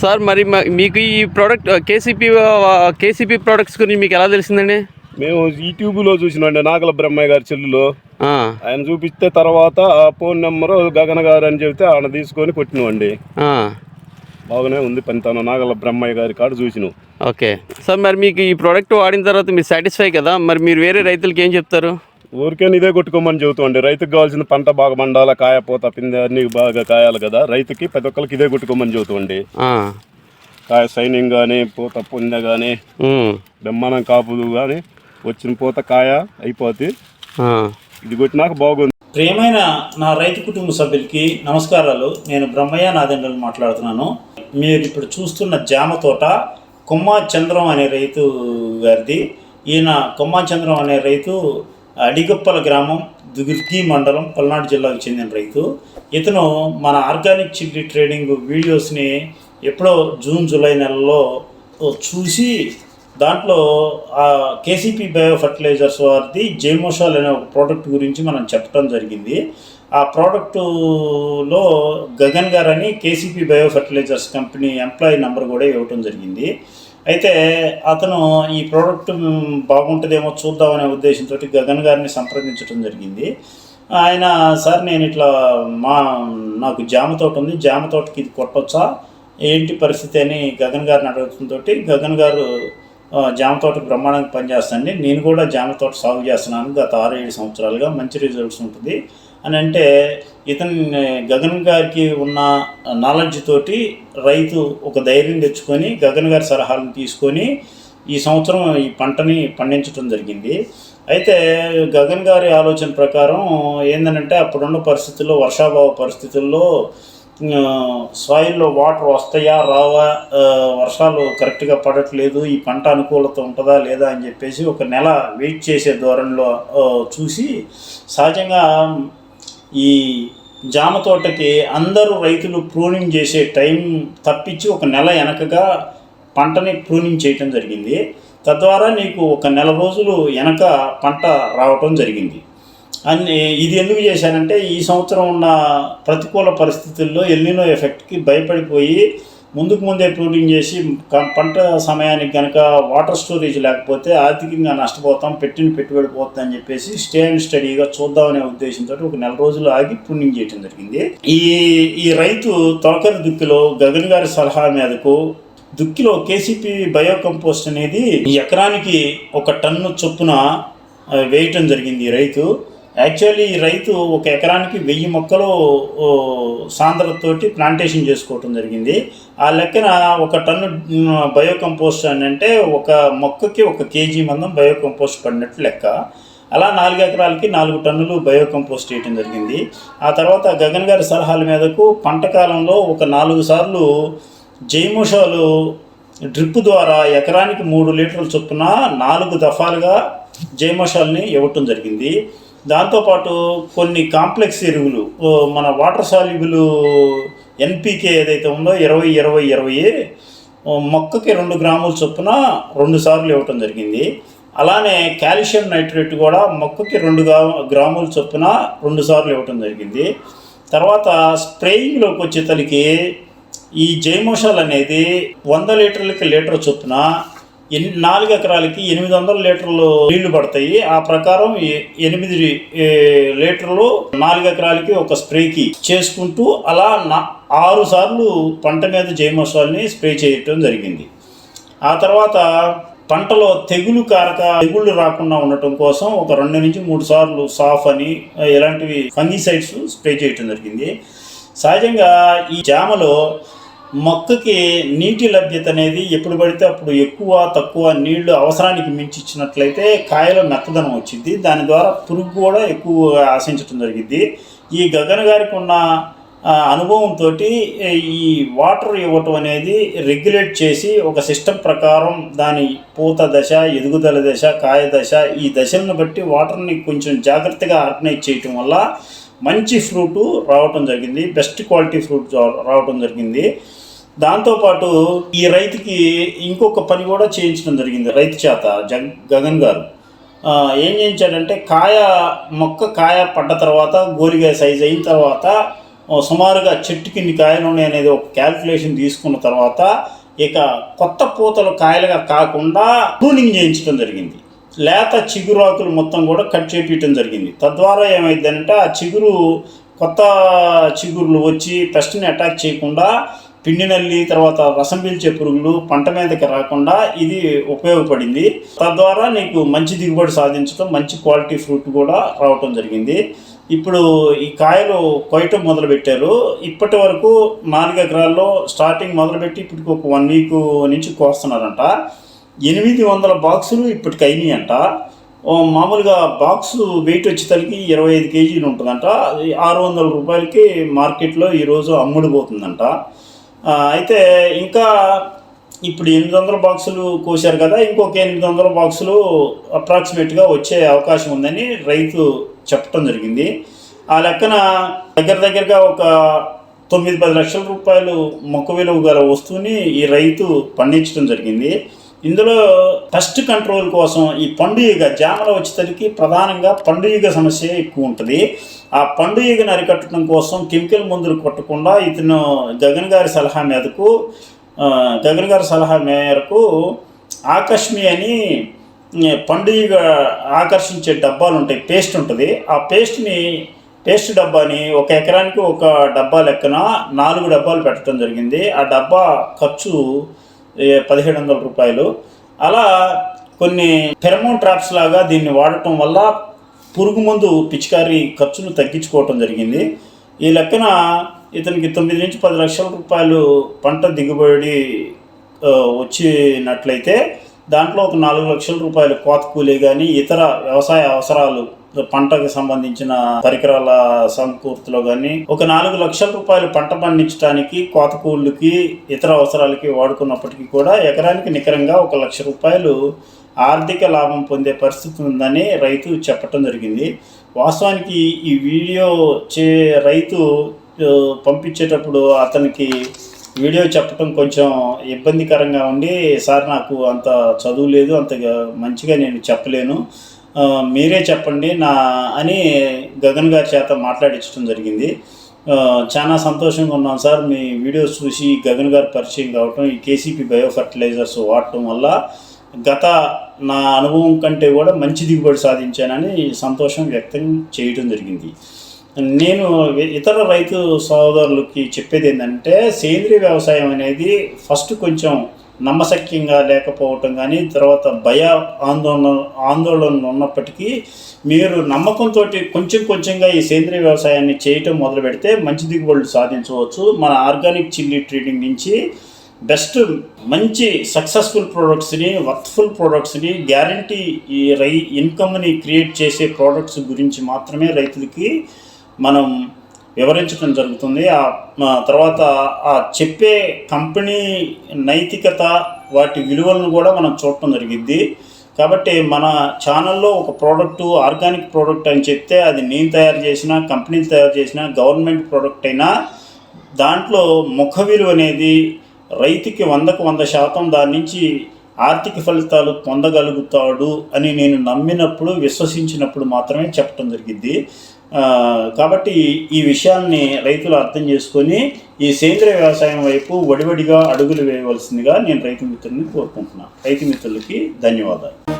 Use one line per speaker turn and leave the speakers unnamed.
Sir మరి మీకు ఈ ప్రోడక్ట్ కేసీపీ కేసీపీ ప్రోడక్ట్స్ గురించి మీకు ఎలా తెలిసిందండి?
మేము యూట్యూబ్లో చూసినండి నాగల బ్రహ్మయ్య గారి చెల్లులో. ఆయన చూపిస్తే తర్వాత ఆ ఫోన్ నెంబరు గగన గారు అని చెబితే ఆయన తీసుకొని కొట్టినామండి.
ఆ,
బాగానే ఉంది పనితనం నాగల బ్రహ్మయ్య గారి కాడ చూసినాం.
ఓకే. సార్ మరి మీకు ఈ ప్రోడక్ట్ వాడిన తర్వాత మీరు సాటిస్ఫై కదా? మరి మీరు వేరే రైతులకి ఏం చెప్తారు?
ఊరికే ఇదే కొట్టుకోమని చెబుతామండి రైతుకు కావాల్సిన పంట బాగా మండాల కాయ పూత పిందె అన్ని బాగా కాయాలి కదా. రైతుకి ప్రతి ఒక్కరికి ఇదే కొట్టుకోమని చెబుతామండి
ఆ,
కాయ సైనింగ్ కానీ పూత పుందె కానీ బెమ్మనం కాపులు కానీ వచ్చిన పూత కాయ అయిపోతే
ఆ,
ఇది కొట్టినాక బాగుంది.
ప్రియమైన నా రైతు కుటుంబ సభ్యులకి నమస్కారాలు. నేను బ్రహ్మయ్య నాదెండ్రలు మాట్లాడుతున్నాను. మీరు ఇప్పుడు చూస్తున్న జామ తోట కొమ్మా చంద్రం అనే రైతు గారిది. ఈయన కొమ్మా చంద్రం అనే రైతు అడిగప్పల గ్రామం దుర్గి మండలం పల్నాడు జిల్లాకు చెందిన రైతు. ఇతను మన ఆర్గానిక్ చిల్లీ ట్రేడింగ్ వీడియోస్ని ఎప్పుడో జూన్ జూలై నెలలో చూసి దాంట్లో ఆ కేసీపీ బయో ఫర్టిలైజర్స్ వారిది జైమోషాల్ అనే ఒక ప్రోడక్ట్ గురించి మనం చెప్పడం జరిగింది. ఆ ప్రోడక్టులో గగన్ గారని KCP bio fertilisers company employee number కూడా ఇవ్వటం జరిగింది. అయితే అతను ఈ ప్రోడక్ట్ బాగుంటుందేమో చూద్దామనే ఉద్దేశంతో గగన్ గారిని సంప్రదించడం జరిగింది. ఆయన సార్ నేను ఇట్లా మా నాకు జామ తోట ఉంది జామ తోటకి ఇది కొట్టొచ్చా? ఏంటి పరిస్థితి? అని గగన్ గారిని అడగడంతో గగన్ గారు జామ తోట బ్రహ్మాండంగా పనిచేస్తుంది నేను కూడా జామ తోట సాగు చేస్తున్నాను. గత ఆరు ఏడు సంవత్సరాలుగా మంచి రిజల్ట్స్ ఉంటుంది. అని అంటే ఇతని గగన్ గారికి ఉన్న నాలెడ్జ్ తోటి రైతు ఒక ధైర్యం తెచ్చుకొని గగన్ గారి సలహాలను తీసుకొని ఈ సంవత్సరం ఈ పంటని పండించడం జరిగింది. అయితే గగన్ గారి ఆలోచన ప్రకారం ఏంటంటే అప్పుడున్న పరిస్థితుల్లో వర్షాభావ పరిస్థితుల్లో సాయిల్లో వాటర్ వస్తాయా రావా వర్షాలు కరెక్ట్గా పడట్లేదు ఈ పంట అనుకూలత ఉంటుందా లేదా అని చెప్పేసి ఒక నెల వెయిట్ చేసే ధోరణిలో చూసి సహజంగా ఈ జామ తోటకి అందరూ రైతులు ప్రూనింగ్ చేసే టైం తప్పించి ఒక నెల వెనకగా పంటని ప్రూనింగ్ చేయటం జరిగింది. తద్వారా నీకు ఒక నెల రోజులు వెనక పంట రావటం జరిగింది. అన్ని ఇది ఎందుకు చేశానంటే ఈ సంవత్సరం ఉన్న ప్రతికూల పరిస్థితుల్లో ఎల్లినో ఎఫెక్ట్కి భయపడిపోయి ముందుకు ముందే ప్రూనింగ్ చేసి పంట సమయానికి కనుక వాటర్ స్టోరేజ్ లేకపోతే ఆర్థికంగా నష్టపోతాం పెట్టిన పెట్టుబడి పోతుంది అని చెప్పేసి స్టే అండ్ స్టడీగా చూద్దామనే ఉద్దేశంతో ఒక నెల రోజులు ఆగి ప్రూనింగ్ చేయడం జరిగింది. ఈ ఈ రైతు తొలకరి దుక్కిలో గగన్ గారి సలహా మీదకు దుక్కిలో కేసీపీ బయో కంపోస్ట్ అనేది ఎకరానికి ఒక టన్ను చొప్పున వేయటం జరిగింది ఈ రైతు. యాక్చువల్లీ ఈ రైతు ఒక ఎకరానికి వెయ్యి మొక్కలు సాంద్రతతోటి ప్లాంటేషన్ చేసుకోవటం జరిగింది. ఆ లెక్కన ఒక టన్ను బయోకంపోస్ట్ అని అంటే ఒక మొక్కకి ఒక కేజీ మందం బయోకంపోస్ట్ పడినట్టు లెక్క. అలా నాలుగు ఎకరాలకి నాలుగు టన్నులు బయోకంపోస్ట్ వేయటం జరిగింది. ఆ తర్వాత గగన్ గారి సలహాల మీదకు పంట కాలంలో ఒక నాలుగు సార్లు జైముషాలు డ్రిప్ ద్వారా ఎకరానికి మూడు లీటర్ల చొప్పున నాలుగు దఫాలుగా జైమషాల్ని ఇవ్వటం జరిగింది. దాంతోపాటు కొన్ని కాంప్లెక్స్ ఎరువులు మన వాటర్ సాల్యుబుల్ ఎన్పికే ఏదైతే ఉందో ఇరవై ఇరవై ఇరవై మొక్కకి రెండు గ్రాముల చొప్పున రెండు సార్లు ఇవ్వటం జరిగింది. అలానే కాల్షియం నైట్రేట్ కూడా మొక్కకి రెండు గా- గ్రాముల చొప్పున రెండు సార్లు ఇవ్వటం జరిగింది. తర్వాత స్ప్రేయింగ్లోకి వచ్చేతలకి ఈ జైమోషాల్ అనేది వంద లీటర్లకి లీటర్ చొప్పున ఎన్ నాలుగు ఎకరాలకి ఎనిమిది వందల లీటర్లు నీళ్ళు పడతాయి. ఆ ప్రకారం ఎనిమిది ఏ, లీటర్లు నాలుగు ఎకరాలకి ఒక స్ప్రేకి చేసుకుంటూ అలా నా ఆరు సార్లు పంట మీద జైమోషాల్ని స్ప్రే చేయటం జరిగింది. ఆ తర్వాత పంటలో తెగులు కారక తెగుళ్ళు రాకుండా ఉండటం కోసం ఒక రెండు నుంచి మూడు సార్లు సాఫ్ అని ఇలాంటివి ఫంగిసైడ్స్ స్ప్రే చేయటం జరిగింది. సహజంగా ఈ జామలో మొక్కకి నీటి లభ్యత అనేది ఎప్పుడు పడితే అప్పుడు ఎక్కువ తక్కువ నీళ్ళు అవసరానికి మించి ఇచ్చినట్లయితే కాయలో మెత్తదనం వచ్చింది దాని ద్వారా పురుగు కూడా ఎక్కువ ఆశించడం జరిగింది ఈ గగన్ గారికి ఉన్న అనుభవంతో ఈ వాటర్ ఇవ్వటం అనేది రెగ్యులేట్ చేసి ఒక సిస్టమ్ ప్రకారం దాని పూత దశ ఎదుగుదల దశ కాయ దశ ఈ దశలను బట్టి వాటర్ని కొంచెం జాగ్రత్తగా ఆర్గనైజ్ చేయటం వల్ల మంచి ఫ్రూట్ రావటం జరిగింది బెస్ట్ క్వాలిటీ ఫ్రూట్ రావటం జరిగింది. దాంతోపాటు ఈ రైతుకి ఇంకొక పని కూడా చేయించడం జరిగింది రైతు చేత జగ్ గగన్ గారు. ఏం చేయించాడంటే కాయ మొక్క కాయ పడ్డ తర్వాత గోరిగాయ సైజ్ అయిన తర్వాత సుమారుగా చెట్టుకి కింది కాయలు ఉన్నాయి అనేది ఒక క్యాల్కులేషన్ తీసుకున్న తర్వాత ఇక కొత్త పూతలు కాయలుగా కాకుండా ప్రూనింగ్ చేయించడం జరిగింది. లేత చిగురాకులు మొత్తం కూడా కట్ చేపించడం జరిగింది. తద్వారా ఏమైందంటే ఆ చిగురు కొత్త చిగురులు వచ్చి పెస్ట్ని అటాక్ చేయకుండా పిండి నల్లి తర్వాత రసం పీల్చే పురుగులు పంట మీదకి రాకుండా ఇది ఉపయోగపడింది. తద్వారా నీకు మంచి దిగుబడి సాధించడం మంచి క్వాలిటీ ఫ్రూట్ కూడా రావటం జరిగింది. ఇప్పుడు ఈ కాయలు కొయ్యటం మొదలుపెట్టారు. ఇప్పటి వరకు నాలుగు ఎకరాల్లో స్టార్టింగ్ మొదలుపెట్టి ఇప్పటికి ఒక వన్ వీక్ నుంచి కోస్తున్నారంట. ఎనిమిది వందల బాక్సులు ఇప్పటికి అయినాయి అంట మామూలుగా బాక్స్ వెయిట్ వచ్చేసరికి ఇరవై ఐదు కేజీలు ఉంటుందంట. ఆరు వందల రూపాయలకి మార్కెట్లో ఈరోజు అమ్ముడుపోతుందంట. అయితే ఇంకా ఇప్పుడు ఎనిమిది వందల బాక్సులు కోసారు కదా ఇంకొక ఎనిమిది వందల బాక్సులు అప్రాక్సిమేట్గా వచ్చే అవకాశం ఉందని రైతు చెప్పడం జరిగింది. ఆ లెక్కన దగ్గర దగ్గరగా ఒక తొమ్మిది పది లక్షల రూపాయలు మొక్క విలువ గల వస్తువుని ఈ రైతు పండించడం జరిగింది. ఇందులో పెస్ట్ కంట్రోల్ కోసం ఈ పండుగ జామలో వచ్చేసరికి ప్రధానంగా పండుగ సమస్య ఎక్కువ ఉంటుంది. ఆ పండుగను అరికట్టడం కోసం కెమికల్ మందులు కొట్టకుండా ఇతను జగన్ గారి సలహా మీదకు గగన్ జగన్ గారి సలహా మేరకు ఆకష్మి అని పండుగ ఆకర్షించే డబ్బాలు ఉంటాయి పేస్ట్ ఉంటుంది. ఆ పేస్ట్ని పేస్ట్ డబ్బాని ఒక ఎకరానికి ఒక డబ్బా లెక్కన నాలుగు డబ్బాలు పెట్టడం జరిగింది. ఆ డబ్బా ఖర్చు పదిహేడు వందల రూపాయలు. అలా కొన్ని ఫెరమోన్ ట్రాప్స్ లాగా దీన్ని వాడటం వల్ల పురుగు మందు పిచికారీ ఖర్చును తగ్గించుకోవటం జరిగింది. ఈ లెక్కన ఇతనికి తొమ్మిది నుంచి పది లక్షల రూపాయలు పంట దిగుబడి వచ్చినట్లయితే దాంట్లో ఒక నాలుగు లక్షల రూపాయలు కోత కూలీ కానీ ఇతర వ్యవసాయ అవసరాలు పంటకు సంబంధించిన పరికరాల సమకూర్తిలో కానీ ఒక నాలుగు లక్షల రూపాయలు పంట పండించడానికి కోత కూలీకి ఇతర అవసరాలకి వాడుకున్నప్పటికీ కూడా ఎకరానికి నికరంగా ఒక లక్ష రూపాయలు ఆర్థిక లాభం పొందే పరిస్థితి ఉందని రైతు చెప్పటం జరిగింది. వాస్తవానికి ఈ వీడియో చే రైతు పంపించేటప్పుడు అతనికి వీడియో చెప్పటం కొంచెం ఇబ్బందికరంగా ఉండి సార్ నాకు అంత చదువు లేదు అంత మంచిగా నేను చెప్పలేను. మీరే చెప్పండి నా అని గగన్ గారి చేత మాట్లాడించడం జరిగింది. చాలా సంతోషంగా ఉన్నాం సార్. మీ వీడియోస్ చూసి గగన్ గారు పరిచయం కావటం ఈ కేసీపీ బయో ఫర్టిలైజర్స్ వాడటం వల్ల గత నా అనుభవం కంటే కూడా మంచి దిగుబడి సాధించానని సంతోషం వ్యక్తం చేయడం జరిగింది. నేను ఇతర రైతు సోదరులకి చెప్పేది ఏంటంటే సేంద్రీయ వ్యవసాయం అనేది ఫస్ట్ కొంచెం నమ్మశక్యంగా లేకపోవటం కానీ తర్వాత భయ ఆందోళన ఆందోళన ఉన్నప్పటికీ మీరు నమ్మకంతో కొంచెం కొంచెంగా ఈ సేంద్రీయ వ్యవసాయాన్ని చేయటం మొదలు పెడితే మంచి దిగుబడులు సాధించవచ్చు. మన ఆర్గానిక్ చిల్లీ ట్రేడింగ్ నుంచి బెస్ట్ మంచి సక్సెస్ఫుల్ ప్రోడక్ట్స్ని వర్త్ఫుల్ ప్రోడక్ట్స్ని గ్యారంటీ ఈ రై ఇన్కమ్ని క్రియేట్ చేసే ప్రోడక్ట్స్ గురించి మాత్రమే రైతులకి మనం వివరించడం జరుగుతుంది. ఆ తర్వాత ఆ చెప్పే కంపెనీ నైతికత వాటి విలువలను కూడా మనం చూడటం జరిగింది కాబట్టి మన ఛానల్లో ఒక ప్రోడక్ట్ ఆర్గానిక్ ప్రోడక్ట్ అని చెప్తే అది నేను తయారు చేసిన కంపెనీ తయారు చేసిన గవర్నమెంట్ ప్రోడక్ట్ అయినా దాంట్లో ముఖ విలువ అనేది రైతుకి వందకు వంద శాతం దాని నుంచి ఆర్థిక ఫలితాలు పొందగలుగుతాడు అని నేను నమ్మినప్పుడు విశ్వసించినప్పుడు మాత్రమే చెప్పడం జరిగింది కాబట్టి ఈ విషయాల్ని రైతులు అర్థం చేసుకొని ఈ సేంద్రియ వ్యవసాయం వైపు వడివడిగా అడుగులు వేయవలసిందిగా నేను రైతు మిత్రుల్ని కోరుకుంటున్నాను రైతు మిత్రులకి ధన్యవాదాలు.